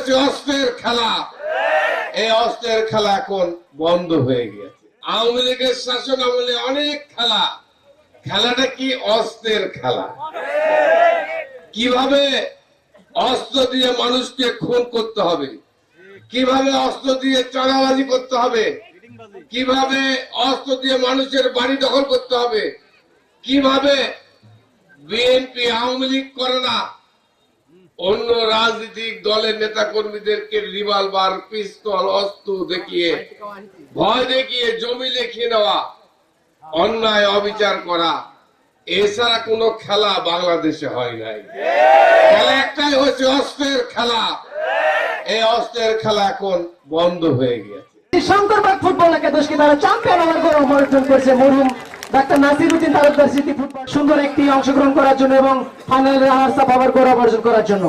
হচ্ছে অস্ত্রের খেলা। এই অস্ত্রের খেলা এখন বন্ধ হয়ে গেছে আওয়ামী লীগের শাসন আমলে অনেক খেলা। খেলাটা কি অস্ত্রের খেলা? কীভাবে অস্ত্র দিয়ে মানুষকে খুন করতে হবে? কীভাবে অস্ত্র দিয়ে চাঁদাবাজি করতে হবে? কীভাবে অস্ত্র দিয়ে মানুষের বাড়ি দখল করতে হবে? কীভাবে বিএনপি আওয়ামী লীগ করে না? অন্য রাজনৈতিক দলের নেতা কর্মীদেরকে রিভলভার, পিস্তল, অস্ত্র দেখিয়ে, ভয় দেখিয়ে জমি লিখে নেওয়া, অন্যায় অবিচার করা, এছাড়া কোনো খেলা বাংলাদেশে হয় নাই। খেলা একটাই হচ্ছে অস্ত্রের খেলা। এই অস্ত্রের খেলা এখন বন্ধ হয়ে গেছে শঙ্করবাগ ফুটবল একাদশকে তারা চ্যাম্পিয়ন হওয়ার গৌরব অর্জন করেছে মরহুম ডাক্তার নাসির উদ্দিন তালুকদার স্মৃতি ফুটবল সুন্দর একটি অংশগ্রহণ করার জন্য এবং ফাইনালে রানার্স আপ আবার গৌরব অর্জন করার জন্য।